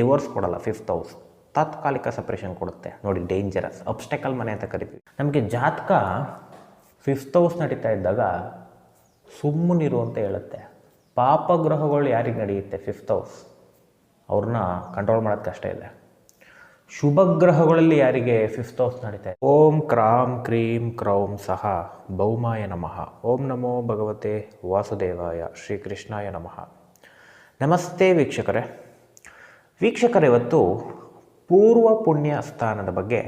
Divorce ಕೊಡಲ್ಲ fifth house ತಾತ್ಕಾಲಿಕ separation ಕೊಡುತ್ತೆ. ನೋಡಿ ಡೇಂಜರಸ್ ಅಬ್ಸ್ಟೆಕಲ್ ಮನೆ ಅಂತ ಕರಿತೀವಿ. ನಮಗೆ ಜಾತಕ ಫಿಫ್ತ್ ಹೌಸ್ ನಡೀತಾ ಇದ್ದಾಗ ಸುಮ್ಮನಿರು ಅಂತ ಹೇಳುತ್ತೆ. ಪಾಪ ಗ್ರಹಗಳು ಯಾರಿಗೆ ನಡೆಯುತ್ತೆ ಫಿಫ್ತ್ ಹೌಸ್ ಅವ್ರನ್ನ ಕಂಟ್ರೋಲ್ ಮಾಡೋದು ಕಷ್ಟ ಇದೆ ಶುಭ ಗ್ರಹಗಳಲ್ಲಿ ಯಾರಿಗೆ ಫಿಫ್ತ್ ಹೌಸ್ ನಡೀತಾ ಇದೆ? ಓಂ ಕ್ರಾಂ ಕ್ರೀಂ ಕ್ರೌಂ ಸಹ ಭೌಮಾಯ ನಮಃ. ಓಂ ನಮೋ ಭಗವತೆ ವಾಸುದೇವಾಯ ಶ್ರೀಕೃಷ್ಣಾಯ ನಮಃ. ನಮಸ್ತೆ ವೀಕ್ಷಕರೇ. ವೀಕ್ಷಕರೇ ಇವತ್ತು ಪೂರ್ವ ಪುಣ್ಯ ಸ್ಥಾನದ ಬಗ್ಗೆ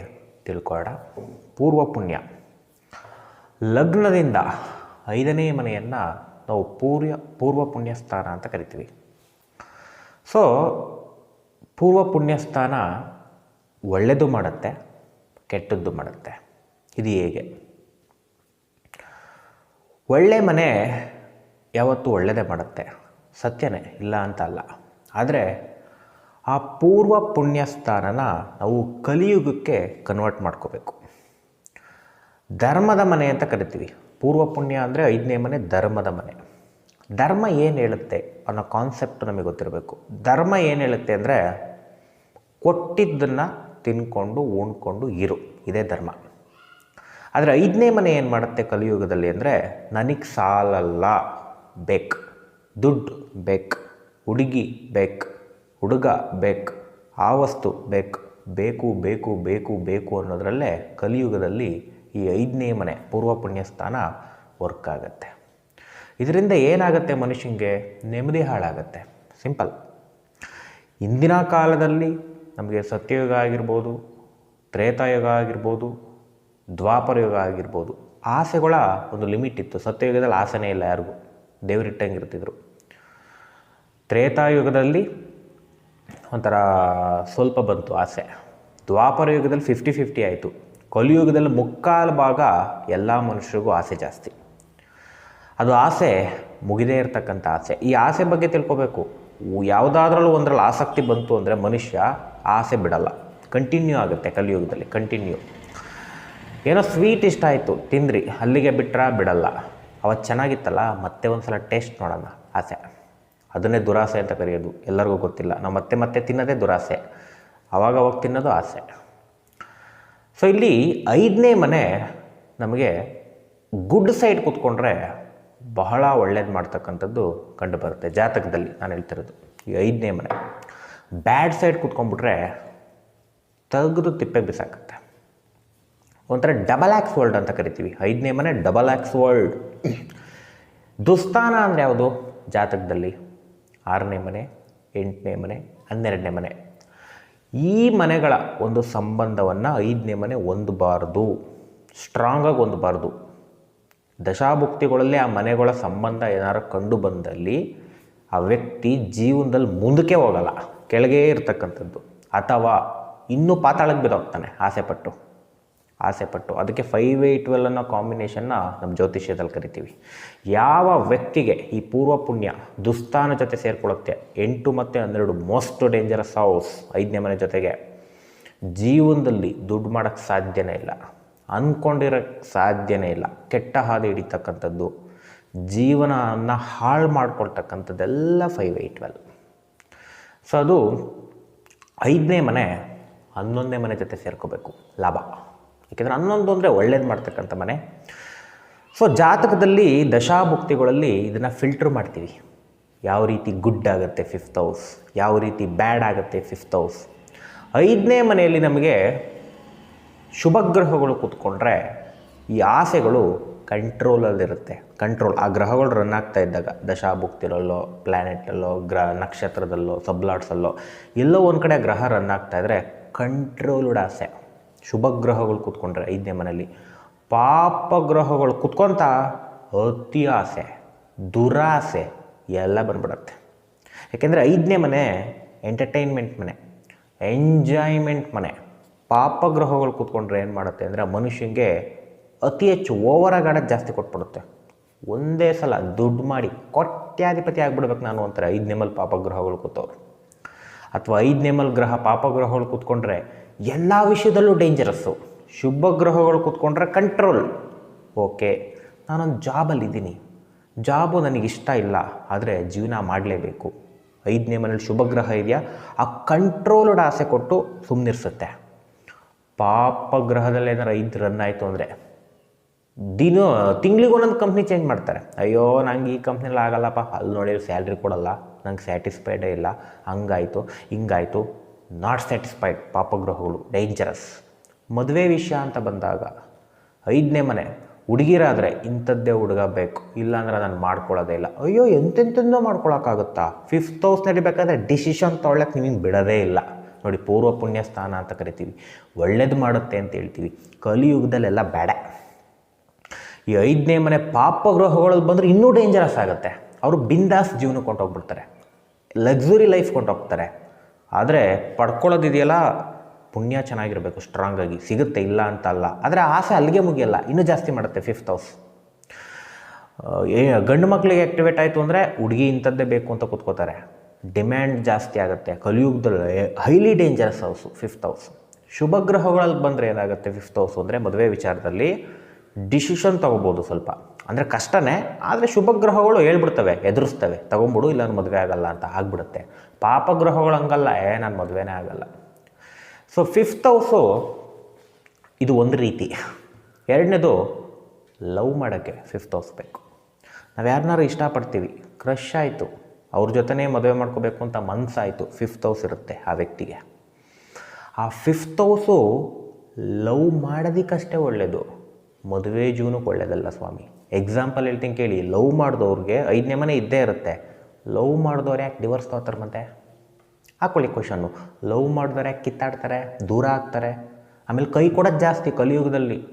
ತಿಳ್ಕೊಳ್ಳೋಣ. ಪೂರ್ವ ಪುಣ್ಯ. ಲಗ್ನದಿಂದ ಐದನೇ ಮನೆಯನ್ನು ನಾವು ಪೂರ್ವ ಪೂರ್ವ ಪುಣ್ಯ ಸ್ಥಾನ ಅಂತ ಕರಿತೀವಿ. ಸೊ ಪೂರ್ವ ಪುಣ್ಯ ಸ್ಥಾನ ಒಳ್ಳೆಯದು ಮಾಡುತ್ತೆ, ಕೆಟ್ಟದ್ದು ಮಾಡುತ್ತೆ. ಇದು ಹೇಗೆ? ಒಳ್ಳೆ ಮನೆ ಯಾವತ್ತೂ ಒಳ್ಳೆಯದೇ ಮಾಡುತ್ತೆ. ಸತ್ಯನೇ, ಇಲ್ಲ ಅಂತ ಅಲ್ಲ. ಆದರೆ ಆ ಪೂರ್ವ ಪುಣ್ಯ ಸ್ಥಾನನ ನಾವು ಕಲಿಯುಗಕ್ಕೆ ಕನ್ವರ್ಟ್ ಮಾಡ್ಕೋಬೇಕು. ಧರ್ಮದ ಮನೆ ಅಂತ ಕರಿತೀವಿ. ಪೂರ್ವ ಪುಣ್ಯ ಅಂದರೆ ಐದನೇ ಮನೆ, ಧರ್ಮದ ಮನೆ. ಧರ್ಮ ಏನು ಹೇಳುತ್ತೆ ಅನ್ನೋ ಕಾನ್ಸೆಪ್ಟ್ ನಮಗೆ ಗೊತ್ತಿರಬೇಕು. ಧರ್ಮ ಏನು ಹೇಳುತ್ತೆ ಅಂದರೆ ಕೊಟ್ಟಿದ್ದನ್ನು ತಿನ್ಕೊಂಡು, ಉಣ್ಕೊಂಡು ಇರು. ಇದೇ ಧರ್ಮ. ಆದರೆ ಐದನೇ ಮನೆ ಏನು ಮಾಡುತ್ತೆ ಕಲಿಯುಗದಲ್ಲಿ ಅಂದರೆ ನನಗೆ ಸಾಲಲ್ಲ, ಬೇಕು. ದುಡ್ಡು ಬೇಕು. ಹುಡುಗಿ ಬೇಕು. ಹುಡುಗ ಬೇಕು ಆ ವಸ್ತು ಬೇಕು ಬೇಕು ಬೇಕು ಬೇಕು ಬೇಕು ಅನ್ನೋದರಲ್ಲೇ ಕಲಿಯುಗದಲ್ಲಿ ಈ ಐದನೇ ಮನೆ ಪೂರ್ವ ಪುಣ್ಯ ಸ್ಥಾನ ವರ್ಕ್ ಆಗುತ್ತೆ. ಇದರಿಂದ ಏನಾಗುತ್ತೆ ಮನುಷ್ಯನಿಗೆ ನೆಮ್ಮದಿ ಹಾಳಾಗತ್ತೆ. ಸಿಂಪಲ್ ಇಂದಿನ ಕಾಲದಲ್ಲಿ ನಮಗೆ ಸತ್ಯಯುಗ ಆಗಿರ್ಬೋದು, ತ್ರೇತಾಯುಗ ಆಗಿರ್ಬೋದು ದ್ವಾಪರಯುಗ ಆಗಿರ್ಬೋದು, ಆಸೆಗಳ ಒಂದು ಲಿಮಿಟ್ ಇತ್ತು. ಸತ್ಯಯುಗದಲ್ಲಿ ಆಸೆನೇ ಇಲ್ಲ ಯಾರಿಗೂ. ದೇವರಿಟ್ಟಂಗೆ ಇರ್ತಿದ್ರು. ತ್ರೇತಾಯುಗದಲ್ಲಿ ಒಂಥರ ಸ್ವಲ್ಪ ಬಂತು ಆಸೆ. ದ್ವಾಪರ ಯುಗದಲ್ಲಿ ಫಿಫ್ಟಿ ಫಿಫ್ಟಿ ಆಯಿತು ಕಲಿಯುಗದಲ್ಲಿ ಮುಕ್ಕಾಲು ಭಾಗ ಎಲ್ಲ ಮನುಷ್ಯರಿಗೂ ಆಸೆ ಜಾಸ್ತಿ. ಅದು ಆಸೆ ಮುಗಿದೇ ಇರತಕ್ಕಂಥ ಆಸೆ. ಈ ಆಸೆ ಬಗ್ಗೆ ತಿಳ್ಕೊಬೇಕು. ಯಾವುದಾದ್ರಲ್ಲೂ ಒಂದರಲ್ಲಿ ಆಸಕ್ತಿ ಬಂತು ಅಂದರೆ ಮನುಷ್ಯ ಆಸೆ ಬಿಡಲ್ಲ. ಕಂಟಿನ್ಯೂ ಆಗುತ್ತೆ ಕಲಿಯುಗದಲ್ಲಿ ಕಂಟಿನ್ಯೂ ಏನೋ ಸ್ವೀಟ್ ಇಷ್ಟ ಆಯಿತು, ತಿಂದ್ರಿ. ಅಲ್ಲಿಗೆ ಬಿಟ್ಟರೆ ಬಿಡಲ್ಲ. ಅವತ್ತು ಚೆನ್ನಾಗಿತ್ತಲ್ಲ, ಮತ್ತೆ ಒಂದು ಸಲ ಟೇಸ್ಟ್ ನೋಡೋಣ, ಆಸೆ. ಅದನ್ನೇ ದುರಾಸೆ ಅಂತ ಕರೆಯೋದು. ಎಲ್ಲರಿಗೂ ಗೊತ್ತಿಲ್ಲ. ನಾವು ಮತ್ತೆ ಮತ್ತೆ ತಿನ್ನೋದೇ ದುರಾಸೆ. ಅವಾಗ ಅವಾಗ ತಿನ್ನೋದು ಆಸೆ. ಸೊ ಇಲ್ಲಿ ಐದನೇ ಮನೆ ನಮಗೆ ಗುಡ್ ಸೈಡ್ ಕೂತ್ಕೊಂಡ್ರೆ ಬಹಳ ಒಳ್ಳೇದು ಮಾಡ್ತಕ್ಕಂಥದ್ದು ಕಂಡು ಬರುತ್ತೆ ಜಾತಕದಲ್ಲಿ ನಾನು ಹೇಳ್ತಿರೋದು ಈ ಐದನೇ ಮನೆ. ಬ್ಯಾಡ್ ಸೈಡ್ ಕೂತ್ಕೊಂಡ್ಬಿಟ್ರೆ ತೆಗೆದು ತಿಪ್ಪೆ ಬಿಸಾಕತ್ತೆ. ಒಂಥರ ಡಬಲ್ ಆ್ಯಕ್ಸ್ ವರ್ಲ್ಡ್ ಅಂತ ಕರಿತೀವಿ. ಐದನೇ ಮನೆ ಡಬಲ್ ಆ್ಯಕ್ಸ್ ವರ್ಲ್ಡ್. ದುಸ್ತಾನ ಅಂದರೆ ಯಾವುದು ಜಾತಕದಲ್ಲಿ? ಆರನೇ ಮನೆ, ಎಂಟನೇ ಮನೆ, ಹನ್ನೆರಡನೇ ಮನೆ. ಈ ಮನೆಗಳ ಒಂದು ಸಂಬಂಧವನ್ನು ಐದನೇ ಮನೆ ಹೊಂದಬಾರ್ದು. ಸ್ಟ್ರಾಂಗಾಗಿ ಹೊಂದಬಾರ್ದು. ದಶಾಭುಕ್ತಿಗಳಲ್ಲಿ ಆ ಮನೆಗಳ ಸಂಬಂಧ ಏನಾರು ಕಂಡು ಬಂದಲ್ಲಿ ಆ ವ್ಯಕ್ತಿ ಜೀವನದಲ್ಲಿ ಮುಂದಕ್ಕೆ ಹೋಗಲ್ಲ. ಕೆಳಗೆ ಇರ್ತಕ್ಕಂಥದ್ದು. ಅಥವಾ ಇನ್ನೂ ಪಾತಾಳಕ್ಕೆ ಬಿದ್ದೋಗ್ತಾನೆ, ಆಸೆಪಟ್ಟು. ಆಸೆಪಟ್ಟು. ಅದಕ್ಕೆ ಫೈವ್ ಏಯ್ಟ್ ಟ್ವೆಲ್ ಅನ್ನೋ ಕಾಂಬಿನೇಷನ್ನ ನಮ್ಮ ಜ್ಯೋತಿಷ್ಯದಲ್ಲಿ ಕರಿತೀವಿ. ಯಾವ ವ್ಯಕ್ತಿಗೆ ಈ ಪೂರ್ವ ಪುಣ್ಯ ದುಸ್ಥಾನ ಜೊತೆ ಸೇರ್ಕೊಳ್ಳುತ್ತೆ ಎಂಟು ಮತ್ತು ಹನ್ನೆರಡು ಮೋಸ್ಟ್ ಡೇಂಜರಸ್ ಹೌಸ್ ಐದನೇ ಮನೆ ಜೊತೆಗೆ. ಜೀವನದಲ್ಲಿ ದುಡ್ಡು ಮಾಡೋಕ್ಕೆ ಸಾಧ್ಯನೇ ಇಲ್ಲ. ಅಂದ್ಕೊಂಡಿರೋಕ್ಕೆ ಸಾಧ್ಯನೇ ಇಲ್ಲ. ಕೆಟ್ಟ ಹಾದಿ ಹಿಡಿತಕ್ಕಂಥದ್ದು. ಜೀವನವನ್ನು ಹಾಳು ಮಾಡ್ಕೊಳ್ತಕ್ಕಂಥದ್ದೆಲ್ಲ ಫೈವ್ ಏ ಟ್ವೆಲ್ ಸೊ ಅದು ಐದನೇ ಮನೆ ಹನ್ನೊಂದನೇ ಮನೆ ಜೊತೆ ಸೇರ್ಕೋಬೇಕು. ಲಾಭ. ಯಾಕೆಂದರೆ ಹನ್ನೊಂದು ಅಂದರೆ ಒಳ್ಳೇದು ಮಾಡ್ತಕ್ಕಂಥ ಮನೆ. ಸೊ ಜಾತಕದಲ್ಲಿ ದಶಾಭುಕ್ತಿಗಳಲ್ಲಿ ಇದನ್ನು ಫಿಲ್ಟ್ರ್ ಮಾಡ್ತೀವಿ. ಯಾವ ರೀತಿ ಗುಡ್ ಆಗುತ್ತೆ ಫಿಫ್ತ್ ಹೌಸ್ ಯಾವ ರೀತಿ ಬ್ಯಾಡ್ ಆಗುತ್ತೆ ಫಿಫ್ತ್ ಹೌಸ್ ಐದನೇ ಮನೆಯಲ್ಲಿ ನಮಗೆ ಶುಭಗ್ರಹಗಳು ಕೂತ್ಕೊಂಡ್ರೆ ಈ ಆಸೆಗಳು ಕಂಟ್ರೋಲಲ್ಲಿರುತ್ತೆ ಕಂಟ್ರೋಲ್ ಆ ಗ್ರಹಗಳು ರನ್ ಆಗ್ತಾ ಇದ್ದಾಗ ದಶಾಭುಕ್ತಿರಲ್ಲೋ ಪ್ಲ್ಯಾನೆಟಲ್ಲೋ ಗ್ರಹ ನಕ್ಷತ್ರದಲ್ಲೋ ಸಬ್ಲಾಟ್ಸಲ್ಲೋ ಎಲ್ಲೋ ಒಂದು ಕಡೆ ಗ್ರಹ ರನ್ ಆಗ್ತಾ ಇದ್ದರೆ ಕಂಟ್ರೋಲ್ಡ್ ಆಸೆ. ಶುಭ ಗ್ರಹಗಳು ಕೂತ್ಕೊಂಡ್ರೆ ಐದನೇ ಮನೆಯಲ್ಲಿ. ಪಾಪ ಗ್ರಹಗಳು ಕೂತ್ಕೊಂತ ಅತಿ ಆಸೆ, ದುರಾಸೆ ಎಲ್ಲ ಬಂದ್ಬಿಡತ್ತೆ. ಯಾಕೆಂದರೆ ಐದನೇ ಮನೆ ಎಂಟರ್ಟೈನ್ಮೆಂಟ್ ಮನೆ ಎಂಜಾಯ್ಮೆಂಟ್ ಮನೆ. ಪಾಪಗ್ರಹಗಳು ಕೂತ್ಕೊಂಡ್ರೆ ಏನು ಮಾಡುತ್ತೆ ಅಂದರೆ ಮನುಷ್ಯನಿಗೆ ಅತಿ ಹೆಚ್ಚು ಓವರ್ ಆಡೋದು ಜಾಸ್ತಿ ಕೊಟ್ಬಿಡುತ್ತೆ. ಒಂದೇ ಸಲ ದುಡ್ಡು ಮಾಡಿ ಕೊಟ್ಯಾಧಿಪತಿ ಆಗಿಬಿಡ್ಬೇಕು ನಾನು ಅಂತಾರೆ ಐದನೇ ಮಲ್ ಪಾಪಗ್ರಹಗಳು ಕೂತವ್ರು. ಅಥವಾ ಐದನೇ ಮಲ್ ಗ್ರಹ ಪಾಪ ಗ್ರಹಗಳು ಕೂತ್ಕೊಂಡ್ರೆ ಎಲ್ಲ ವಿಷಯದಲ್ಲೂ ಡೇಂಜರಸ್ಸು ಶುಭ ಗ್ರಹಗಳು ಕೂತ್ಕೊಂಡ್ರೆ ಕಂಟ್ರೋಲ್ ಓಕೆ ನಾನೊಂದು ಜಾಬಲ್ಲಿದ್ದೀನಿ ಜಾಬು ನನಗೆ ಇಷ್ಟ ಇಲ್ಲ, ಆದರೆ ಜೀವನ ಮಾಡಲೇಬೇಕು. ಐದನೇ ಮನೇಲಿ ಶುಭಗ್ರಹ ಇದೆಯಾ? ಆ ಕಂಟ್ರೋಲ್ಡ್ ಆಸೆ ಕೊಟ್ಟು ಸುಮ್ಮನಿರ್ಸುತ್ತೆ ಪಾಪ ಗ್ರಹದಲ್ಲಿ ಏನಾರು ಐದು ರನ್ ಆಯಿತು ಅಂದರೆ ದಿನ, ತಿಂಗ್ಳಿಗೆ ಒಂದೊಂದು ಕಂಪ್ನಿ ಚೇಂಜ್ ಮಾಡ್ತಾರೆ. ಅಯ್ಯೋ, ನಂಗೆ ಈ ಕಂಪ್ನಿಲಿ ಆಗಲ್ಲಪ್ಪ. ಅಲ್ಲಿ ನೋಡಿ ಸ್ಯಾಲ್ರಿ ಕೊಡಲ್ಲ. ನಂಗೆ ಸ್ಯಾಟಿಸ್ಫೈಡೇ ಇಲ್ಲ. ಹಂಗಾಯಿತು, ಹಿಂಗಾಯಿತು. ನಾಟ್ ಸ್ಯಾಟಿಸ್ಫೈಡ್ ಪಾಪಗ್ರಹಗಳು ಡೇಂಜರಸ್ ಮದುವೆ ವಿಷಯ ಅಂತ ಬಂದಾಗ ಐದನೇ ಮನೆ, ಹುಡುಗಿರಾದರೆ ಇಂಥದ್ದೇ ಹುಡುಗ ಬೇಕು, ಇಲ್ಲಾಂದ್ರೆ ನಾನು ಮಾಡ್ಕೊಳ್ಳೋದೇ ಇಲ್ಲ. ಅಯ್ಯೋ ಎಂತೆಂಥದ್ದೋ ಮಾಡ್ಕೊಳಕ್ಕಾಗುತ್ತಾ? ಫಿಫ್ತ್ ಹೌಸ್ ನಡಿಬೇಕಾದ್ರೆ ಡಿಸಿಷನ್ ತೊಗೊಳಕ್ಕೆ ನಿಮಗೆ ಬಿಡೋದೇ ಇಲ್ಲ. ನೋಡಿ, ಪೂರ್ವ ಪುಣ್ಯ ಸ್ಥಾನ ಅಂತ ಕರಿತೀವಿ. ಒಳ್ಳೇದು ಮಾಡುತ್ತೆ ಅಂತ ಹೇಳ್ತೀವಿ. ಕಲಿಯುಗದಲ್ಲೆಲ್ಲ ಬೇಡ. ಈ ಐದನೇ ಮನೆ ಪಾಪಗ್ರಹಗಳಲ್ಲಿ ಬಂದರೆ ಇನ್ನೂ ಡೇಂಜರಸ್ ಆಗುತ್ತೆ. ಅವರು ಬಿಂದಾಸ್ ಜೀವನಕ್ಕೆ ಹೊಂಟೋಗ್ಬಿಡ್ತಾರೆ ಲಕ್ಸುರಿ ಲೈಫ್ ಕೊಂಡೋಗ್ತಾರೆ ಆದರೆ ಪಡ್ಕೊಳ್ಳೋದಿದೆಯಲ್ಲ, ಪುಣ್ಯ ಚೆನ್ನಾಗಿರಬೇಕು ಸ್ಟ್ರಾಂಗಾಗಿ ಸಿಗುತ್ತೆ ಇಲ್ಲ ಅಂತ ಅಲ್ಲ. ಆದರೆ ಆಸೆ ಅಲ್ಲಿಗೆ ಮುಗಿಯಲ್ಲ, ಇನ್ನೂ ಜಾಸ್ತಿ ಮಾಡುತ್ತೆ ಫಿಫ್ತ್ ಹೌಸ್ ಗಂಡು ಮಕ್ಕಳಿಗೆ ಆ್ಯಕ್ಟಿವೇಟ್ ಆಯಿತು ಅಂದರೆ ಹುಡುಗಿ ಇಂಥದ್ದೇ ಬೇಕು ಅಂತ ಕೂತ್ಕೋತಾರೆ. ಡಿಮ್ಯಾಂಡ್ ಜಾಸ್ತಿ ಆಗುತ್ತೆ. ಕಲಿಯುಗದಲ್ಲಿ highly dangerous house fifth house ಶುಭ ಗ್ರಹಗಳಲ್ಲಿ ಬಂದರೆ ಏನಾಗುತ್ತೆ ಫಿಫ್ತ್ ಹೌಸು ಅಂದರೆ ಮದುವೆ ವಿಚಾರದಲ್ಲಿ ಡಿಸಿಷನ್ ತೊಗೋಬೋದು ಸ್ವಲ್ಪ. ಅಂದರೆ ಕಷ್ಟನೇ, ಆದರೆ ಶುಭ ಗ್ರಹಗಳು ಹೇಳ್ಬಿಡ್ತವೆ, ಎದುರಿಸ್ತವೆ. ತೊಗೊಂಬಿಡು, ಇಲ್ಲ ನಾನು ಮದುವೆ ಆಗಲ್ಲ ಅಂತ ಆಗ್ಬಿಡುತ್ತೆ. ಪಾಪಗ್ರಹಗಳು ಹಂಗಲ್ಲ, ಏ, ನಾನು ಮದುವೆನೇ ಆಗಲ್ಲ. ಸೊ ಫಿಫ್ತ್ ಹೌಸು ಇದು ಒಂದು ರೀತಿ. ಎರಡನೇದು ಲವ್ ಮಾಡೋಕ್ಕೆ ಫಿಫ್ತ್ ಹೌಸ್ ಬೇಕು. ನಾವು ಯಾರನ್ನಾರು ಇಷ್ಟಪಡ್ತೀವಿ ಕ್ರಶ್ ಆಯಿತು, ಅವ್ರ ಜೊತೆನೇ ಮದುವೆ ಮಾಡ್ಕೋಬೇಕು ಅಂತ ಮನಸ್ಸಾಯಿತು ಫಿಫ್ತ್ ಹೌಸ್ ಇರುತ್ತೆ ಆ ವ್ಯಕ್ತಿಗೆ. ಆ ಫಿಫ್ತ್ ಹೌಸು ಲವ್ ಮಾಡೋದಕ್ಕಷ್ಟೇ ಒಳ್ಳೆಯದು ಮದುವೆ ಜೀವನಕ್ಕೆ ಒಳ್ಳೆಯದಲ್ಲ ಸ್ವಾಮಿ. ಎಕ್ಸಾಂಪಲ್ ಹೇಳ್ತೀನಿ ಕೇಳಿ ಲವ್ ಮಾಡಿದವ್ರಿಗೆ ಐದನೇ ಮನೆ ಇದ್ದೇ ಇರುತ್ತೆ. ಲವ್ ಮಾಡಿದವ್ರು ಯಾಕೆ ಡಿವೋರ್ಸ್ ತಗೋತಾರೆ ಮತ್ತೆ? ಹಾಕೊಳ್ಳಿ ಕ್ವಶನ್ನು ಲವ್ ಮಾಡಿದವ್ರು ಯಾಕೆ ಕಿತ್ತಾಡ್ತಾರೆ? ದೂರ ಆಗ್ತಾರೆ? ಆಮೇಲೆ ಕೈ ಕೊಡೋದು ಜಾಸ್ತಿ ಕಲಿಯುಗದಲ್ಲಿ.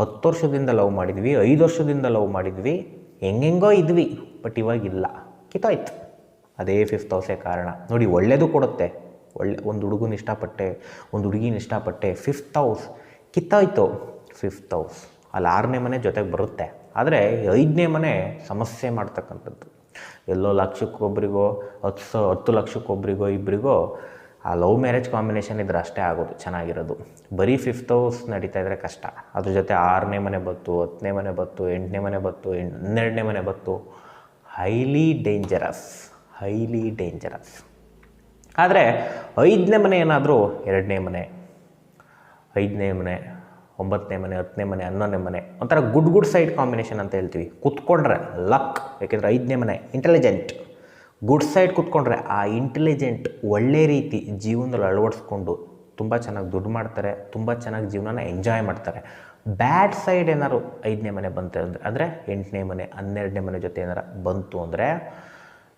ಹತ್ತು ವರ್ಷದಿಂದ ಲವ್ ಮಾಡಿದ್ವಿ, ಐದು ವರ್ಷದಿಂದ ಲವ್ ಮಾಡಿದ್ವಿ, ಹೆಂಗೆಂಗೋ ಇದ್ವಿ ಬಟ್ ಇವಾಗಿಲ್ಲ. ಕಿತ್ತೋಯ್ತು. ಅದೇ ಫಿಫ್ತ್ ಹೌಸೇ ಕಾರಣ. ನೋಡಿ, ಒಳ್ಳೇದು ಕೊಡುತ್ತೆ. ಒಳ್ಳೆ, ಒಂದು ಹುಡುಗನ ಇಷ್ಟಪಟ್ಟೆ, ಒಂದು ಹುಡುಗಿನ ಇಷ್ಟಪಟ್ಟೆ ಫಿಫ್ತ್ ಹೌಸ್ ಕಿತ್ತೋಯ್ತು. ಫಿಫ್ತ್ ಹೌಸ್ ಅಲ್ಲಿ ಆರನೇ ಮನೆ ಜೊತೆಗೆ ಬರುತ್ತೆ. ಆದರೆ ಐದನೇ ಮನೆ ಸಮಸ್ಯೆ ಮಾಡ್ತಕ್ಕಂಥದ್ದು. ಎಲ್ಲೋ ಲಕ್ಷಕ್ಕೊಬ್ರಿಗೋ ಹತ್ತು ಹತ್ತು ಲಕ್ಷಕ್ಕೊಬ್ರಿಗೋ ಇಬ್ಬರಿಗೋ ಆ ಲವ್ ಮ್ಯಾರೇಜ್ ಕಾಂಬಿನೇಷನ್ ಇದ್ರೆ ಅಷ್ಟೇ ಆಗೋದು, ಚೆನ್ನಾಗಿರೋದು. ಬರೀ ಫಿಫ್ತ್ ಹೌಸ್ ನಡೀತಾ ಇದ್ದರೆ ಕಷ್ಟ. ಅದ್ರ ಜೊತೆ ಆರನೇ ಮನೆ ಬತ್ತು ಹತ್ತನೇ ಮನೆ ಬತ್ತು ಎಂಟನೇ ಮನೆ ಬತ್ತು ಹನ್ನೆರಡನೇ ಮನೆ ಬತ್ತು ಹೈಲಿ ಡೇಂಜರಸ್ ಹೈಲಿ ಡೇಂಜರಸ್ ಆದರೆ ಐದನೇ ಮನೆ ಏನಾದರೂ ಎರಡನೇ ಮನೆ, ಐದನೇ ಮನೆ ಒಂಬತ್ತನೇ ಮನೆ, ಹತ್ತನೇ ಮನೆ, ಹನ್ನೊಂದನೇ ಮನೆ, ಒಂಥರ ಗುಡ್ ಗುಡ್ ಸೈಡ್ ಕಾಂಬಿನೇಷನ್ ಅಂತ ಹೇಳ್ತೀವಿ. ಕುತ್ಕೊಂಡ್ರೆ ಲಕ್, ಯಾಕೆಂದರೆ ಐದನೇ ಮನೆ ಇಂಟೆಲಿಜೆಂಟ್ ಗುಡ್ ಸೈಡ್ ಕುತ್ಕೊಂಡ್ರೆ ಆ ಇಂಟೆಲಿಜೆಂಟ್ ಒಳ್ಳೆ ರೀತಿ ಜೀವನದಲ್ಲಿ ಅಳವಡಿಸ್ಕೊಂಡು ತುಂಬ ಚೆನ್ನಾಗಿ ದುಡ್ಡು ಮಾಡ್ತಾರೆ, ತುಂಬ ಚೆನ್ನಾಗಿ ಜೀವನನ ಎಂಜಾಯ್ ಮಾಡ್ತಾರೆ. ಬ್ಯಾಡ್ ಸೈಡ್ ಏನಾದ್ರು ಐದನೇ ಮನೆ ಬಂತು ಅಂದರೆ ಅಂದರೆ ಎಂಟನೇ ಮನೆ, ಹನ್ನೆರಡನೇ ಮನೆ ಜೊತೆ ಏನಾರು ಬಂತು ಅಂದರೆ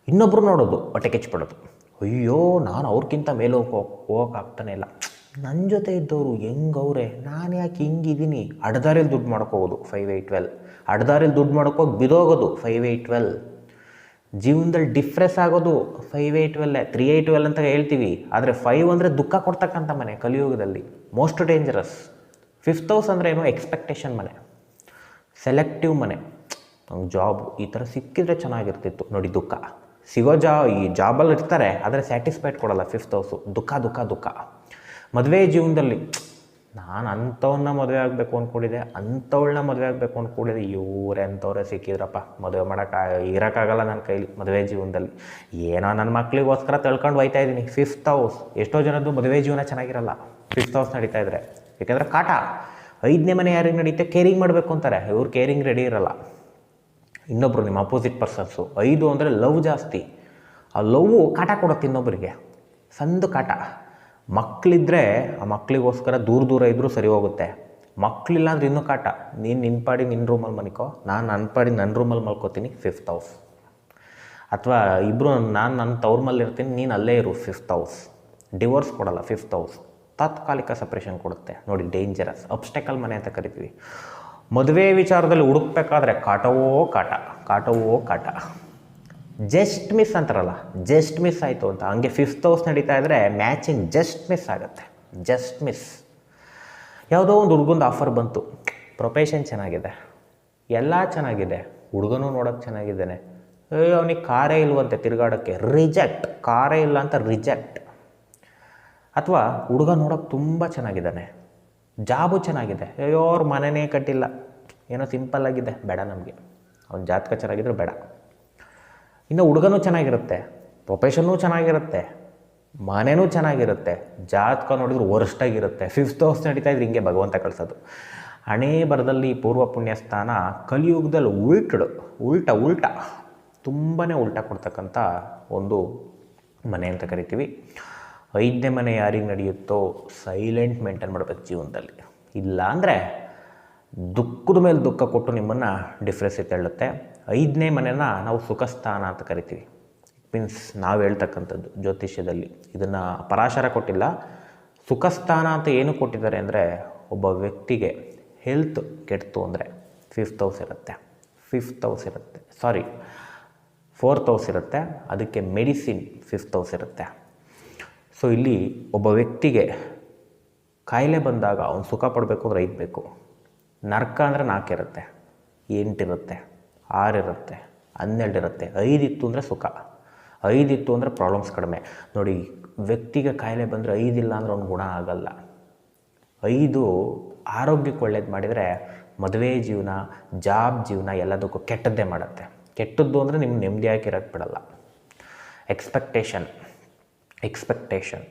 ಇನ್ನೊಬ್ಬರು ನೋಡೋದು, ಹೊಟ್ಟೆ ಕೆಚ್ಚಿಬಿಡೋದು. ಅಯ್ಯೋ, ನಾನು ಅವ್ರಿಗಿಂತ ಮೇಲೆ ಹೋಗೋ ಹೋಗೋಕ್ಕಾಗ್ತಾನೆ ಇಲ್ಲ. ನನ್ನ ಜೊತೆ ಇದ್ದವರು ಹೆಂಗವ್ರೆ ನಾನು ಯಾಕೆ ಹಿಂಗಿದ್ದೀನಿ ಅಡ್ದಾರಲ್ಲಿ ದುಡ್ಡು ಮಾಡ್ಕೋಬೋದು ಫೈವ್ ಏಯ್ಟ್ ಟ್ವೆಲ್ ಅಡ್ದಾರಲ್ಲಿ ದುಡ್ಡು ಮಾಡ್ಕೋಗಿ ಬಿದೋಗೋದು ಫೈವ್ ಏಯ್ಟ್ ಟ್ವೆಲ್ ಜೀವನದಲ್ಲಿ ಡಿಫ್ರೆಸ್ ಆಗೋದು ಫೈವ್ ಏಯ್ಟ್ ಟ್ವೆಲ್ಲೇ ತ್ರೀ ಏಯ್ಟ್ ಟ್ವೆಲ್ ಅಂತ ಹೇಳ್ತೀವಿ. ಆದರೆ ಫೈವ್ ಅಂದರೆ ದುಃಖ ಕೊಡ್ತಕ್ಕಂಥ ಮನೆ ಕಲಿಯುಗದಲ್ಲಿ. ಮೋಸ್ಟ್ ಡೇಂಜರಸ್ ಫಿಫ್ತ್ ಹೌಸ್ ಅಂದರೆ ಏನು? ಎಕ್ಸ್ಪೆಕ್ಟೇಷನ್ ಮನೆ. ಸೆಲೆಕ್ಟಿವ್ ಮನೆ. ನಂಗೆ ಜಾಬ್ ಈ ಥರ ಸಿಕ್ಕಿದ್ರೆ ಚೆನ್ನಾಗಿರ್ತಿತ್ತು. ನೋಡಿ ದುಃಖ. ಸಿಗೋ ಜಾ ಈ ಜಾಬಲ್ಲಿ ಇರ್ತಾರೆ, ಆದರೆ ಸ್ಯಾಟಿಸ್ಫೈಡ್ ಕೊಡಲ್ಲ ಫಿಫ್ತ್ ಹೌಸು ದುಃಖ ದುಃಖ ದುಃಖ. ಮದುವೆ ಜೀವನದಲ್ಲಿ ನಾನು ಅಂಥವನ್ನ ಮದುವೆ ಆಗಬೇಕು ಅಂದ್ಕೊಂಡಿದ್ದೆ ಅಂಥವಳನ್ನ ಮದುವೆ ಆಗಬೇಕು ಅಂದ್ಕೊಂಡಿದ್ದೆ ಇವ್ರೆ ಅಂಥವ್ರೆ ಸಿಕ್ಕಿದ್ರಪ್ಪ, ಮದುವೆ ಮಾಡೋಕೆ ಇರೋಕ್ಕಾಗಲ್ಲ ನನ್ನ ಕೈಲಿ ಮದುವೆ ಜೀವನದಲ್ಲಿ. ಏನೋ ನನ್ನ ಮಕ್ಕಳಿಗೋಸ್ಕರ ತಳ್ಕೊಂಡು ಹೋಯ್ತಾ ಇದ್ದೀನಿ ಫಿಫ್ತ್ ಹೌಸ್ ಎಷ್ಟೋ ಜನದ್ದು ಮದುವೆ ಜೀವನ ಚೆನ್ನಾಗಿರಲ್ಲ. ಫಿಫ್ತ್ ಹೌಸ್ ನಡೀತಾ ಇದ್ರೆ. ಯಾಕೆಂದರೆ ಕಾಟ. ಐದನೇ ಮನೆ ಯಾರಿಗೆ ನಡೀತೆ? ಕೇರಿಂಗ್ ಮಾಡಬೇಕು ಅಂತಾರೆ. ಇವ್ರು ಕೇರಿಂಗ್ ರೆಡಿ ಇರಲ್ಲ. ಇನ್ನೊಬ್ರು ನಿಮ್ಮ ಅಪೋಸಿಟ್ ಪರ್ಸನ್ಸು ಐದು ಅಂದರೆ ಲವ್ ಜಾಸ್ತಿ. ಆ ಲವ್ ಕಾಟ ಕೊಡುತ್ತೆ ಇನ್ನೊಬ್ಬರಿಗೆ ಸಂದು ಕಾಟ. ಮಕ್ಕಳಿದ್ರೆ ಆ ಮಕ್ಕಳಿಗೋಸ್ಕರ ದೂರ ದೂರ ಇದ್ದರೂ ಸರಿ ಹೋಗುತ್ತೆ. ಮಕ್ಕಳಿಲ್ಲ ಅಂದ್ರೆ ಇನ್ನೂ ಕಾಟ. ನೀನು ನಿನ್ನ ಪಾಡಿ ನಿನ್ನ ರೂಮಲ್ಲಿ ಮಲ್ಕೋ. ನಾನು ನನ್ನ ಪಾಡಿ ನನ್ನ ರೂಮಲ್ಲಿ ಮಲ್ಕೋತೀನಿ ಫಿಫ್ತ್ ಹೌಸ್ ಅಥವಾ ಇಬ್ಬರು ನಾನು ನನ್ನ ತವ್ರ ಮೇಲೆ ಇರ್ತೀನಿ, ನೀನು ಅಲ್ಲೇ ಇರು ಫಿಫ್ತ್ ಹೌಸ್ ಡಿವೋರ್ಸ್ ಕೊಡಲ್ಲ ಫಿಫ್ತ್ ಹೌಸ್ ತಾತ್ಕಾಲಿಕ ಸಪ್ರೇಷನ್ ಕೊಡುತ್ತೆ. ನೋಡಿ ಡೇಂಜರಸ್ ಅಬ್ಸ್ಟೆಕಲ್ ಮನೆ ಅಂತ ಕರಿತೀವಿ. ಮದುವೆ ವಿಚಾರದಲ್ಲಿ ಹುಡುಕ್ಬೇಕಾದ್ರೆ ಕಾಟವೋ ಕಾಟ ಕಾಟವೋ ಕಾಟ. ಜಸ್ಟ್ ಮಿಸ್ ಅಂತಾರಲ್ಲ, ಜಸ್ಟ್ ಮಿಸ್ ಆಯಿತು ಅಂತ. ಹಂಗೆ ಫಿಫ್ತ್ ಹೌಸ್ ನಡೀತಾ ಇದ್ದರೆ ಮ್ಯಾಚಿಂಗ್ ಜಸ್ಟ್ ಮಿಸ್ ಆಗುತ್ತೆ. ಜಸ್ಟ್ ಮಿಸ್ ಯಾವುದೋ ಒಂದು ಹುಡುಗಂದು ಆಫರ್ ಬಂತು. ಪ್ರೊಫೆಷನ್ ಚೆನ್ನಾಗಿದೆ. ಎಲ್ಲ ಚೆನ್ನಾಗಿದೆ. ಹುಡುಗನೂ ನೋಡೋಕ್ಕೆ ಚೆನ್ನಾಗಿದ್ದಾನೆ. ಅಯ್ಯೋ, ಅವನಿಗೆ ಕಾರೇ ಇಲ್ವಂತೆ ತಿರುಗಾಡೋಕ್ಕೆ. ರಿಜೆಕ್ಟ್ ಕಾರೇ ಇಲ್ಲ ಅಂತ ರಿಜೆಕ್ಟ್ ಅಥವಾ ಹುಡುಗ ನೋಡೋಕೆ ತುಂಬ ಚೆನ್ನಾಗಿದ್ದಾನೆ. ಜಾಬು ಚೆನ್ನಾಗಿದೆ. ಅಯ್ಯೋ, ಅವ್ರ ಮನೆಯೇ ಕಟ್ಟಿಲ್ಲ. ಏನೋ ಸಿಂಪಲ್ ಆಗಿದೆ. ಬೇಡ ನಮಗೆ. ಅವ್ನ ಜಾತಕ ಚೆನ್ನಾಗಿದ್ರೆ ಬೇಡ. ಇನ್ನು ಹುಡುಗನೂ ಚೆನ್ನಾಗಿರುತ್ತೆ ಪ್ರೊಫೆಷನ್ನೂ ಚೆನ್ನಾಗಿರುತ್ತೆ ಮನೆಯೂ ಚೆನ್ನಾಗಿರುತ್ತೆ, ಜಾತಕ ನೋಡಿದ್ರೆ ವರ್ಷ್ಟಾಗಿರುತ್ತೆ ಫಿಫ್ತ್ ಹೌಸ್ ನಡೀತಾ ಇದ್ರೆ ಹಿಂಗೆ ಭಗವಂತ ಕಳಿಸೋದು. ಹಣೇ ಬರದಲ್ಲಿ ಪೂರ್ವ ಪುಣ್ಯ ಸ್ಥಾನ ಕಲಿಯುಗದಲ್ಲಿ ಉಲ್ಟಡು, ಉಲ್ಟ ಉಲ್ಟ ತುಂಬಾ ಉಲ್ಟ ಕೊಡ್ತಕ್ಕಂಥ ಒಂದು ಮನೆ ಅಂತ ಕರಿತೀವಿ. ಐದನೇ ಮನೆ ಯಾರಿಗೆ ನಡೆಯುತ್ತೋ ಸೈಲೆಂಟ್ ಮೇಂಟೈನ್ ಮಾಡಬೇಕು ಜೀವನದಲ್ಲಿ. ಇಲ್ಲ ಅಂದರೆ ದುಃಖದ ಮೇಲೆ ದುಃಖ ಕೊಟ್ಟು ನಿಮ್ಮನ್ನು ಡಿಫ್ರೆನ್ಸಿ ತಳ್ಳುತ್ತೆ. ಐದನೇ ಮನೆನ ನಾವು ಸುಖಸ್ಥಾನ ಅಂತ ಕರಿತೀವಿ. ಮೀನ್ಸ್ ನಾವು ಹೇಳ್ತಕ್ಕಂಥದ್ದು ಜ್ಯೋತಿಷ್ಯದಲ್ಲಿ. ಇದನ್ನು ಪರಾಶರ ಕೊಟ್ಟಿಲ್ಲ. ಸುಖಸ್ಥಾನ ಅಂತ ಏನು ಕೊಟ್ಟಿದ್ದಾರೆ ಅಂದರೆ ಒಬ್ಬ ವ್ಯಕ್ತಿಗೆ ಹೆಲ್ತ್ ಕೆಡ್ತು ಅಂದರೆ ಫಿಫ್ತ್ ಹೌಸ್ ಇರುತ್ತೆ. ಫಿಫ್ತ್ ಹೌಸ್ ಇರುತ್ತೆ. ಸಾರಿ ಫೋರ್ತ್ ಹೌಸ್ ಇರುತ್ತೆ. ಅದಕ್ಕೆ ಮೆಡಿಸಿನ್ ಫಿಫ್ತ್ ಹೌಸ್ ಇರುತ್ತೆ. ಸೊ ಇಲ್ಲಿ ಒಬ್ಬ ವ್ಯಕ್ತಿಗೆ ಕಾಯಿಲೆ ಬಂದಾಗ ಅವ್ನು ಸುಖ ಪಡಬೇಕು ಅಂದ್ರೆ ಐದು ನರ್ಕ ಅಂದರೆ ನಾಲ್ಕಿರುತ್ತೆ ಎಂಟಿರುತ್ತೆ ಆರಿರುತ್ತೆ ಹನ್ನೆರಡು ಇರುತ್ತೆ. ಐದಿತ್ತು ಅಂದರೆ ಸುಖ. ಐದಿತ್ತು ಅಂದರೆ ಪ್ರಾಬ್ಲಮ್ಸ್ ಕಡಿಮೆ. ನೋಡಿ, ವ್ಯಕ್ತಿಗೆ ಕಾಯಿಲೆ ಬಂದರೆ ಐದಿಲ್ಲ ಅಂದರೆ ಅವ್ನು ಗುಣ ಆಗಲ್ಲ. ಐದು ಆರೋಗ್ಯಕ್ಕೆ ಒಳ್ಳೇದು ಮಾಡಿದರೆ ಮದುವೆ ಜೀವನ ಜಾಬ್ ಜೀವನ ಎಲ್ಲದಕ್ಕೂ ಕೆಟ್ಟದ್ದೇ ಮಾಡುತ್ತೆ. ಕೆಟ್ಟದ್ದು ಅಂದರೆ ನಿಮ್ಗೆ ನೆಮ್ಮದಿಯಾಗಿ ಇರೋಕ್ಕೆ ಬಿಡಲ್ಲ. ಎಕ್ಸ್ಪೆಕ್ಟೇಷನ್ ಎಕ್ಸ್ಪೆಕ್ಟೇಷನ್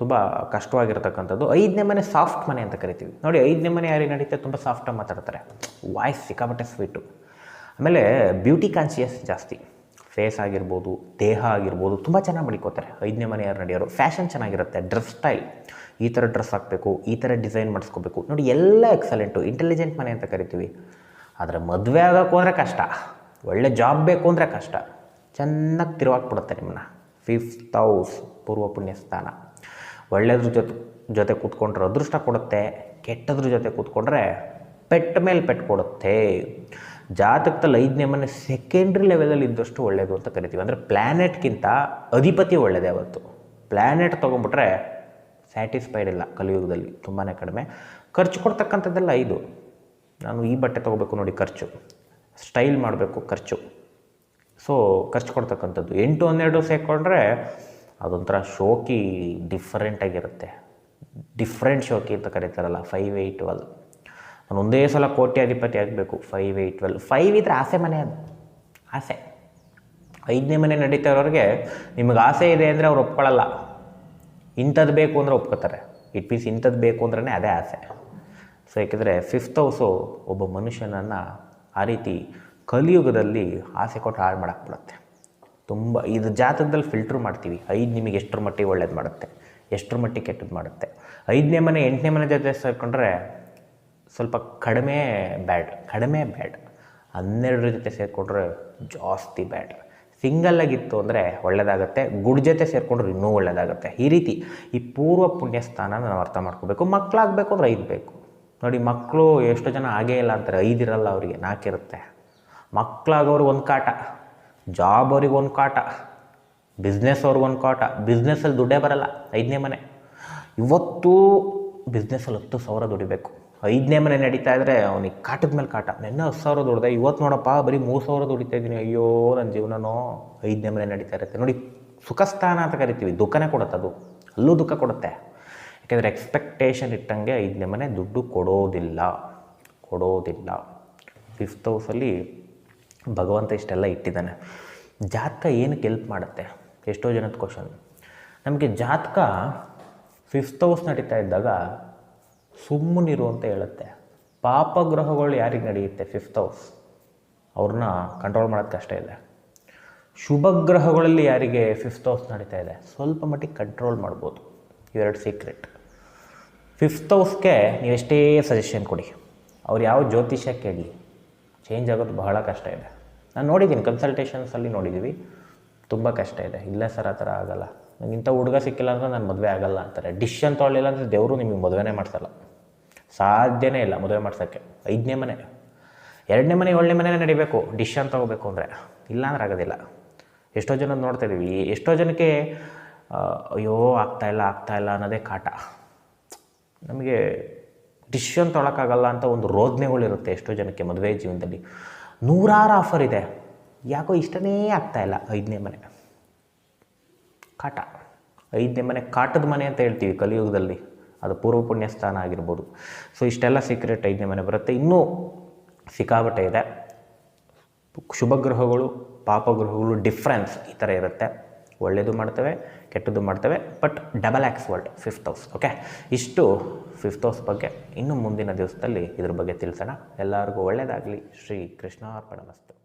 ತುಂಬ ಕಷ್ಟವಾಗಿರ್ತಕ್ಕಂಥದ್ದು. ಐದನೇ ಮನೆ ಸಾಫ್ಟ್ ಮನೆ ಅಂತ ಕರಿತೀವಿ. ನೋಡಿ, ಐದನೇ ಮನೆ ಯಾರಿಗೆ ನಡೀತೆ ತುಂಬ ಸಾಫ್ಟಾಗಿ ಮಾತಾಡ್ತಾರೆ. ವಾಯ್ಸ್ ಸಿಕ್ಕಾಪಟ್ಟೆ ಸ್ವೀಟು ಆಮೇಲೆ ಬ್ಯೂಟಿ ಕಾನ್ಸಿಯಸ್ ಜಾಸ್ತಿ. ಫೇಸ್ ಆಗಿರ್ಬೋದು, ದೇಹ ಆಗಿರ್ಬೋದು, ತುಂಬ ಚೆನ್ನಾಗಿ ಮಡಿಕೋತಾರೆ ಐದನೇ ಮನೆ ಯಾರು ನಡೆಯೋರು. ಫ್ಯಾಷನ್ ಚೆನ್ನಾಗಿರುತ್ತೆ ಡ್ರೆಸ್ ಸ್ಟೈಲ್ ಈ ಥರ ಡ್ರೆಸ್ ಹಾಕಬೇಕು, ಈ ಥರ ಡಿಸೈನ್ ಮಾಡಿಸ್ಕೋಬೇಕು. ನೋಡಿ, ಎಲ್ಲ ಎಕ್ಸಲೆಂಟು ಇಂಟೆಲಿಜೆಂಟ್ ಮನೆ ಅಂತ ಕರಿತೀವಿ. ಆದರೆ ಮದುವೆ ಆಗೋಕ್ಕೂ ಅಂದರೆ ಕಷ್ಟ. ಒಳ್ಳೆ ಜಾಬ್ ಬೇಕು ಅಂದರೆ ಕಷ್ಟ. ಚೆನ್ನಾಗಿ ತಿರುವಾಕ್ಬಿಡುತ್ತೆ ನಿಮ್ಮನ್ನ. ಫಿಫ್ತ್ ಹೌಸ್ ಪೂರ್ವ ಪುಣ್ಯ ಸ್ಥಾನ ಒಳ್ಳೆಯದ್ರ ಜೊತೆ ಜೊತೆ ಕೂತ್ಕೊಂಡ್ರೆ ಅದೃಷ್ಟ ಕೊಡುತ್ತೆ, ಕೆಟ್ಟದ್ರ ಜೊತೆ ಕೂತ್ಕೊಂಡ್ರೆ ಪೆಟ್ಟ ಮೇಲೆ ಪೆಟ್ಟು ಕೊಡುತ್ತೆ. ಜಾತಕದಲ್ಲಿ ಐದನೇ ಮನೆ ಸೆಕೆಂಡ್ರಿ ಲೆವೆಲಲ್ಲಿ ಇದ್ದಷ್ಟು ಒಳ್ಳೆಯದು ಅಂತ ಕರಿತೀವಿ. ಅಂದರೆ ಪ್ಲ್ಯಾನೆಟ್ಗಿಂತ ಅಧಿಪತಿ ಒಳ್ಳೆಯದೇ ಅವತ್ತು. ಪ್ಲ್ಯಾನೆಟ್ ತೊಗೊಂಬಿಟ್ರೆ ಸ್ಯಾಟಿಸ್ಫೈಡ್ ಇಲ್ಲ ಕಲಿಯುಗದಲ್ಲಿ ತುಂಬಾ ಕಡಿಮೆ. ಖರ್ಚು ಕೊಡ್ತಕ್ಕಂಥದ್ದೆಲ್ಲ ಐದು. ನಾನು ಈ ಬಟ್ಟೆ ತೊಗೋಬೇಕು ನೋಡಿ ಖರ್ಚು. ಸ್ಟೈಲ್ ಮಾಡಬೇಕು ಖರ್ಚು. ಸೊ ಖರ್ಚು ಕೊಡ್ತಕ್ಕಂಥದ್ದು. ಎಂಟು, ಹನ್ನೆರಡು ಸೇರಿಕೊಂಡ್ರೆ ಅದೊಂಥರ ಶೋಕಿ ಡಿಫ್ರೆಂಟಾಗಿರುತ್ತೆ ಡಿಫ್ರೆಂಟ್ ಶೋಕಿ ಅಂತ ಕರೀತಾರಲ್ಲ ಫೈವ್ ಏಯ್ಟ್ ಟ್ವೆಲ್ ನಾನು ಒಂದೇ ಸಲ ಕೋಟ್ಯಾಧಿಪತಿ ಆಗಬೇಕು ಫೈವ್ ಏಯ್ಟ್ ಟ್ವೆಲ್ ಫೈವ್ ಇದ್ರೆ ಆಸೆ ಮನೆ ಅದು. ಆಸೆ. ಐದನೇ ಮನೆ ನಡೀತಾ ಇರೋರಿಗೆ ನಿಮಗೆ ಆಸೆ ಇದೆ ಅಂದರೆ ಅವ್ರು ಒಪ್ಕೊಳ್ಳಲ್ಲ ಇಂಥದ್ದು ಬೇಕು ಅಂದರೆ ಒಪ್ಕೋತಾರೆ. ಇಟ್ ಮೀನ್ಸ್ ಇಂಥದ್ದು ಬೇಕು ಅಂದ್ರೆ ಅದೇ ಆಸೆ. ಸೊ ಏಕೆಂದರೆ ಫಿಫ್ತ್ ಹೌಸು ಒಬ್ಬ ಮನುಷ್ಯನನ್ನು ಆ ರೀತಿ ಕಲಿಯುಗದಲ್ಲಿ ಆಸೆ ಕೊಟ್ಟು ಹಾಳು ಮಾಡಾಕ್ಬಿಡುತ್ತೆ ತುಂಬ, ಇದು ಜಾತಕದಲ್ಲಿ ಫಿಲ್ಟ್ರ್ ಮಾಡ್ತೀವಿ. ಐದು ನಿಮಗೆ ಎಷ್ಟರ ಮಟ್ಟಿಗೆ ಒಳ್ಳೇದು ಮಾಡುತ್ತೆ, ಎಷ್ಟರ ಮಟ್ಟಿಗೆ ಕೆಟ್ಟದ್ದು ಮಾಡುತ್ತೆ. ಐದನೇ ಮನೆ, ಎಂಟನೇ ಮನೆ ಜೊತೆ ಸೇರಿಕೊಂಡ್ರೆ ಸ್ವಲ್ಪ ಕಡಿಮೆ ಬ್ಯಾಡ್ ಕಡಿಮೆ ಬ್ಯಾಡ್ ಹನ್ನೆರಡರ ಜೊತೆ ಸೇರಿಕೊಂಡ್ರೆ ಜಾಸ್ತಿ ಬ್ಯಾಡ್ ಸಿಂಗಲ್ಲಾಗಿತ್ತು ಅಂದರೆ ಒಳ್ಳೆಯದಾಗುತ್ತೆ ಗುಡ್ ಜೊತೆ ಸೇರಿಕೊಂಡ್ರೆ ಇನ್ನೂ ಒಳ್ಳೆಯದಾಗುತ್ತೆ ಈ ರೀತಿ ಈ ಪೂರ್ವ ಪುಣ್ಯ ಸ್ಥಾನ ನಾವು ಅರ್ಥ ಮಾಡ್ಕೋಬೇಕು. ಮಕ್ಕಳಾಗಬೇಕು ಅಂದ್ರೆ ಐದು ಬೇಕು. ನೋಡಿ ಮಕ್ಕಳು ಎಷ್ಟೋ ಜನ ಆಗೇ ಇಲ್ಲ ಅಂತಾರೆ ಐದಿರಲ್ಲ ಅವರಿಗೆ ನಾಲ್ಕಿರುತ್ತೆ ಮಕ್ಕಳಾಗೋರು ಒಂದು ಕಾಟ. ಜಾಬ್ ಅವ್ರಿಗೆ ಒಂದು ಕಾಟ ಬಿಸ್ನೆಸ್ ಅವ್ರಿಗೆ ಒಂದು ಕಾಟ ಬಿಸ್ನೆಸ್ಸಲ್ಲಿ ದುಡ್ಡೇ ಬರಲ್ಲ, ಐದನೇ ಮನೆ. ಇವತ್ತು ಬಿಸ್ನೆಸ್ಸಲ್ಲಿ ಹತ್ತು ಸಾವಿರ ದುಡಿಬೇಕು. ಐದನೇ ಮನೆ ನಡೀತಾ ಇದ್ದರೆ ಅವನಿಗೆ ಕಾಟದ ಮೇಲೆ ಕಾಟ. ನೆನ್ನೆ ಹತ್ತು ಸಾವಿರ ದುಡ್ದೆ, ಇವತ್ತು ನೋಡಪ್ಪ, ಬರೀ ಮೂರು ಸಾವಿರ ದುಡಿತಾ ಇದ್ದೀನಿ ಅಯ್ಯೋ ನನ್ನ ಜೀವನನೋ. ಐದನೇ ಮನೆ ನಡೀತಾ ಇರುತ್ತೆ. ನೋಡಿ, ಸುಖಸ್ಥಾನ ಅಂತ ಕರಿತೀವಿ. ದುಃಖನೇ ಕೊಡುತ್ತೆ ಅದು. ಅಲ್ಲೂ ದುಃಖ ಕೊಡುತ್ತೆ. ಯಾಕೆಂದರೆ ಎಕ್ಸ್ಪೆಕ್ಟೇಷನ್ ಇಟ್ಟಂಗೆ ಐದನೇ ಮನೆ ದುಡ್ಡು ಕೊಡೋದಿಲ್ಲ. ಕೊಡೋದಿಲ್ಲ. ಫಿಫ್ತ್ ಹೌಸಲ್ಲಿ ಭಗವಂತ ಇಷ್ಟೆಲ್ಲ ಇಟ್ಟಿದ್ದಾನೆ. ಜಾತಕ ಏನಕ್ಕೆ ಹೆಲ್ಪ್ ಮಾಡುತ್ತೆ? ಎಷ್ಟೋ ಜನದ ಕ್ವಶನ್ ನಮಗೆ ಜಾತಕ ಫಿಫ್ತ್ ಹೌಸ್ ನಡೀತಾ ಇದ್ದಾಗ ಸುಮ್ಮನಿರು ಅಂತ ಹೇಳುತ್ತೆ. ಪಾಪಗ್ರಹಗಳು ಯಾರಿಗೆ ನಡೆಯುತ್ತೆ ಫಿಫ್ತ್ ಹೌಸ್ ಅವ್ರನ್ನ ಕಂಟ್ರೋಲ್ ಮಾಡೋದು ಕಷ್ಟ ಇದೆ ಶುಭ ಗ್ರಹಗಳಲ್ಲಿ ಯಾರಿಗೆ ಫಿಫ್ತ್ ಹೌಸ್ ನಡೀತಾ ಇದೆ? ಸ್ವಲ್ಪ ಮಟ್ಟಿಗೆ ಕಂಟ್ರೋಲ್ ಮಾಡ್ಬೋದು. ಇವೆರಡು ಸೀಕ್ರೆಟ್ ಫಿಫ್ತ್ ಹೌಸ್ಗೆ ನೀವು ಎಷ್ಟೇ ಸಜೆಷನ್ ಕೊಡಿ. ಅವ್ರು ಯಾವ ಜ್ಯೋತಿಷ್ಯ ಕೇಳಲಿ ಚೇಂಜ್ ಆಗೋದು ಬಹಳ ಕಷ್ಟ ಇದೆ. ನಾನು ನೋಡಿದ್ದೀನಿ ಕನ್ಸಲ್ಟೇಷನ್ಸಲ್ಲಿ ನೋಡಿದ್ದೀವಿ ತುಂಬ ಕಷ್ಟ ಇದೆ. ಇಲ್ಲ ಸರ್, ಆ ಥರ ಆಗಲ್ಲ. ನಂಗೆ ಹುಡುಗ ಸಿಕ್ಕಿಲ್ಲ ಅಂದರೆ ನಾನು ಮದುವೆ ಆಗಲ್ಲ ಅಂತಾರೆ. ಡಿಶನ್ ತೊಗೊಳ್ಳಿಲ್ಲ ಅಂದರೆ ದೇವರು ನಿಮಗೆ ಮದುವೆನೇ ಮಾಡ್ಸಲ್ಲ. ಸಾಧ್ಯನೇ ಇಲ್ಲ ಮದುವೆ ಮಾಡ್ಸೋಕ್ಕೆ. ಐದನೇ ಮನೆ. ಎರಡನೇ ಮನೆ, ಏಳನೇ ಮನೆನೇ ನಡಿಬೇಕು. ಡಿಶ್ ಅಂತ ಹೋಗಬೇಕು ಅಂದರೆ. ಇಲ್ಲ ಅಂದ್ರೆ ಆಗೋದಿಲ್ಲ. ಎಷ್ಟೋ ಜನ ನೋಡ್ತಾ ಇದೀವಿ. ಎಷ್ಟೋ ಜನಕ್ಕೆ ಅಯ್ಯೋ ಆಗ್ತಾಯಿಲ್ಲ ಆಗ್ತಾಯಿಲ್ಲ ಅನ್ನೋದೇ ಕಾಟ. ನಮಗೆ ಡಿಸಿಷನ್ ತೊಳೋಕ್ಕಾಗಲ್ಲ ಅಂತ ಒಂದು ರೋದನೆಗಳಿರುತ್ತೆ ಎಷ್ಟೋ ಜನಕ್ಕೆ ಮದುವೆ ಜೀವನದಲ್ಲಿ. ನೂರಾರು ಆಫರ್ ಇದೆ. ಯಾಕೋ ಇಷ್ಟನೇ ಆಗ್ತಾಯಿಲ್ಲ ಐದನೇ ಮನೆ. ಕಾಟ. ಐದನೇ ಮನೆ ಕಾಟದ ಮನೆ ಅಂತ ಹೇಳ್ತೀವಿ ಕಲಿಯುಗದಲ್ಲಿ. ಅದು ಪೂರ್ವ ಪುಣ್ಯ ಸ್ಥಾನ ಆಗಿರ್ಬೋದು. ಸೊ ಇಷ್ಟೆಲ್ಲ ಸೀಕ್ರೆಟ್ ಐದನೇ ಮನೆ ಬರುತ್ತೆ. ಇನ್ನೂ ಸಿಕ್ಕಾಬಟ್ಟೆ ಇದೆ. ಶುಭ ಗ್ರಹಗಳು ಪಾಪಗ್ರಹಗಳು ಡಿಫ್ರೆನ್ಸ್ ಈ ಥರ ಇರುತ್ತೆ. ಒಳ್ಳೆಯದು ಮಾಡ್ತವೆ, ಕೆಟ್ಟದ್ದು ಮಾಡ್ತವೆ but double X world fifth house okay ಇಷ್ಟು ಫಿಫ್ತ್ ಹೌಸ್ ಬಗ್ಗೆ ಇನ್ನು ಮುಂದಿನ ದಿವಸದಲ್ಲಿ ಇದ್ರ ಬಗ್ಗೆ ತಿಳಿಸೋಣ. ಎಲ್ಲರಿಗೂ ಒಳ್ಳೆಯದಾಗಲಿ ಶ್ರೀ ಕೃಷ್ಣಾರ್ಪಣ ಮಸ್ತು.